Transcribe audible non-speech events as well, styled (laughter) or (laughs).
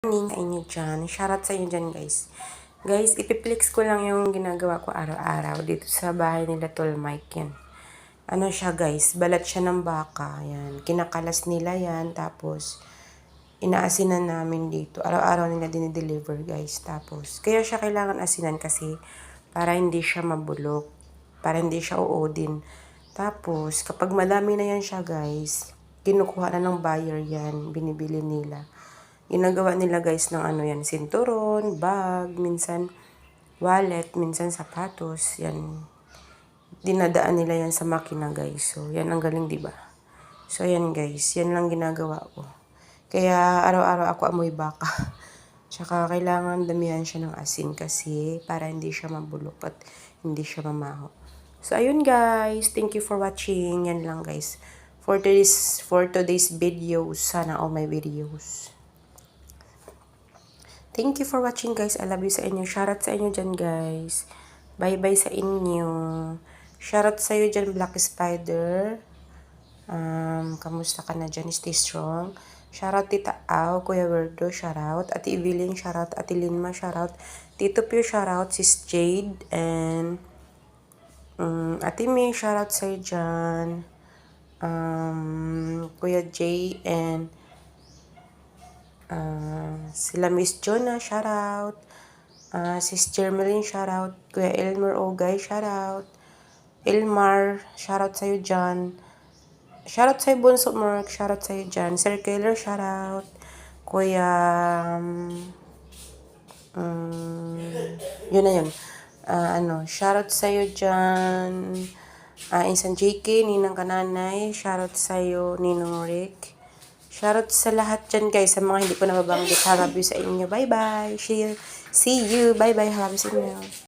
morning sa inyo dyan. Shoutout sa inyo dyan, guys. Guys, ipiplex ko lang yung ginagawa ko araw-araw dito sa bahay nila Tol Mike yan. Ano siya, guys? Balat siya ng baka. Yan. Kinakalas nila yan. Tapos, inaasinan namin dito. Araw-araw nila dinideliver, guys. Tapos, kaya siya kailangan asinan kasi para hindi siya mabulok. Para hindi siya uodin. Tapos, kapag madami na yan siya, guys, kinukuha na ng buyer yan. Binibili nila ginagawa nila guys ng ano yan, sinturon, bag, minsan wallet, minsan sapatos, yan. Dinadaan nila yan sa makina guys. So, yan ang galing, di ba? So, yan guys, yan lang ginagawa ko. Kaya araw-araw ako amoy baka. (laughs) Tsaka kailangan damihan siya ng asin kasi para hindi siya mabulok at hindi siya mamaho. So, ayun guys. Thank you for watching. Yan lang guys. For today's, for today's videos. Sana all my videos. Thank you for watching guys. I love you sa inyo. Shoutout sa inyo dyan guys. Bye-bye sa inyo. Shoutout sa iyo dyan Black Spider. Um, kamusta ka na dyan? Stay strong. Shoutout Tita Au, Kuya Werdo, shoutout. Ate Evelyn, shoutout. Ate Linma, shoutout. Tito Pio, shoutout. Sis Jade. And um, Ate May, shoutout sa iyo dyan. Um, Kuya Jay and Ah, sila Miss Jonah, shout out. Uh, Sis Jermeline, shout out. Kuya Elmer Ogay, shout out. Elmar, shout out sa'yo dyan. Shout out sa'yo Bunso Mark, shout out sa'yo dyan. Sir Kaylor, shout out. Kuya, um, um, yun na yun. Ah, ano, shout out sa'yo dyan. Uh, Insan JK, Ninang Kananay, shout out sa'yo, Ninong Rick. Shoutout sa lahat dyan guys, sa mga hindi ko nababanggit. Halabi sa inyo. Bye-bye. See you. Bye-bye. Halabi sa inyo.